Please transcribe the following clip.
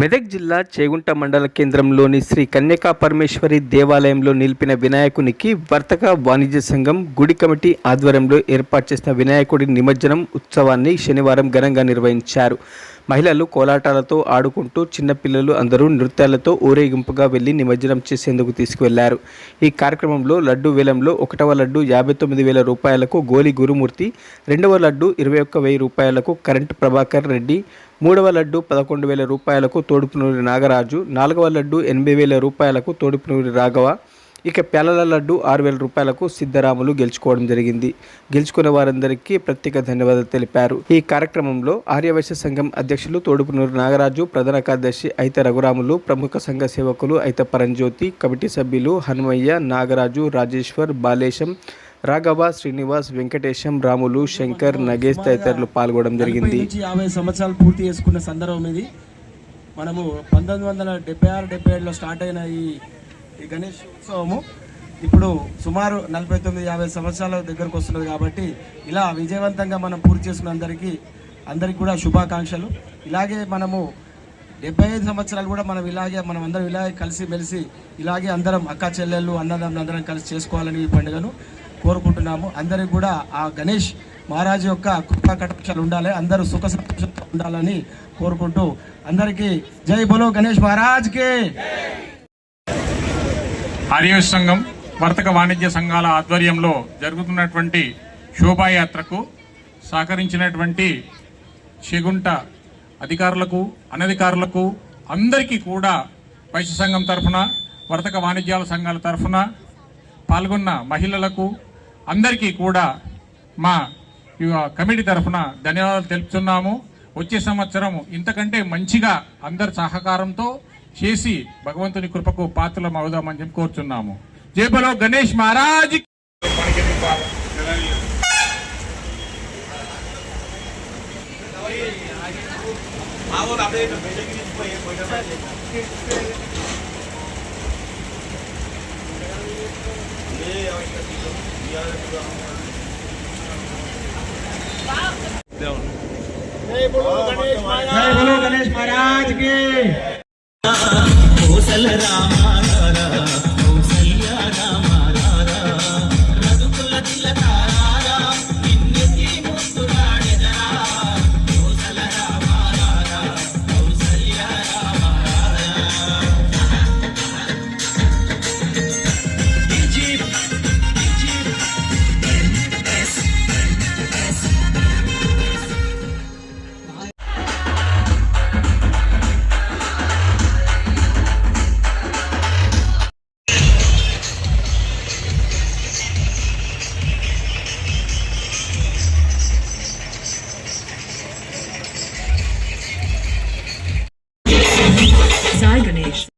మెదక్ జిల్లా చేగుంట మండల కేంద్రంలోని శ్రీ కన్యకా పరమేశ్వరి దేవాలయంలో నిలిపిన వినాయకునికి వర్తక వాణిజ్య సంఘం గుడి కమిటీ ఆధ్వర్యంలో ఏర్పాటు చేసిన వినాయకుడి నిమజ్జనం ఉత్సవాన్ని శనివారం ఘనంగా నిర్వహించారు. మహిళలు కోలాటాలతో ఆడుకుంటూ చిన్నపిల్లలు అందరూ నృత్యాలతో ఊరేగింపుగా వెళ్ళి నిమజ్జనం చేసేందుకు తీసుకువెళ్ళారు. ఈ కార్యక్రమంలో లడ్డు వేలంలో ఒకటవ లడ్డు యాభై తొమ్మిది వేల రూపాయలకు గోలి గురుమూర్తి రెండవ లడ్డు ఇరవై ఒక్క వెయ్యి రూపాయలకు కరెంట్ ప్రభాకర్ రెడ్డి మూడవ లడ్డు పదకొండు వేల రూపాయలకు తోడుపునూరి నాగరాజు నాలుగవ లడ్డు ఎనభై వేల రూపాయలకు తోడుపునూరి రాఘవ ఇక పేలల లడ్డు ఆరు వేల రూపాయలకు సిద్ధరాములు గెలుచుకోవడం జరిగింది. గెలుచుకున్న వారందరికీ ప్రత్యేక ధన్యవాదాలు తెలిపారు. ఈ కార్యక్రమంలో ఆర్యవైశ్య సంఘం అధ్యక్షులు తోడుపునూరి నాగరాజు ప్రధాన కార్యదర్శి అయిత రఘురాములు ప్రముఖ సంఘ సేవకులు అయిత పరంజ్యోతి కమిటీ సభ్యులు హనుమయ్య నాగరాజు రాజేశ్వర్ బాలేశం రాఘవ శ్రీనివాస్ వెంకటేశం రాములు శంకర్ నగేష్ తదితరులు పాల్గొనడం జరిగింది. యాభై సంవత్సరాలు పూర్తి చేసుకున్న సందర్భం ఇది. మనము పంతొమ్మిది వందల డెబ్బై ఆరు డెబ్బై ఏడులో స్టార్ట్ అయిన ఈ ఈ గణేష్ ఉత్సవము ఇప్పుడు సుమారు నలభై తొమ్మిది యాభై సంవత్సరాల దగ్గరకు వస్తున్నది కాబట్టి ఇలా విజయవంతంగా మనం పూర్తి చేసుకున్న అందరికీ అందరికీ కూడా శుభాకాంక్షలు. ఇలాగే మనము డెబ్బై ఐదు సంవత్సరాలు కూడా మనం ఇలాగే మనం అందరం ఇలాగే కలిసి మెలిసి ఇలాగే అందరం అక్క చెల్లెళ్ళు అన్నదమ్ములు అందరం కలిసి చేసుకోవాలని ఈ పండుగను కోరుకుంటున్నాము. అందరికి కూడా ఆ గణేష్ మహారాజు యొక్క కృపా కటాక్షాలు ఉండాలి అందరూ సుఖ సంతోషంతో ఉండాలని కోరుకుంటూ అందరికీ జై బలో గణేష్ మహారాజ్కి. ఆర్యవేశ సంఘం వర్తక వాణిజ్య సంఘాల ఆధ్వర్యంలో జరుగుతున్నటువంటి శోభాయాత్రకు సహకరించినటువంటి చెగుంట అధికారులకు అనధికారులకు అందరికీ కూడా వైశ్య సంఘం తరఫున వర్తక వాణిజ్యాల సంఘాల తరఫున పాల్గొన్న మహిళలకు అందరికీ కూడా మా కమిటీ తరఫున ధన్యవాదాలు తెలుపుతున్నాము. వచ్చే సంవత్సరం ఇంతకంటే మంచిగా అందరి సహకారంతో చేసి భగవంతుని కృపకు పాత్రలం అవుదామని చెప్పి కోరుచున్నాము. జేబలో గణేష్ మహారాజ్ జై బోలో గణేష్ మహారాజ్కి మంగళ రామా Sai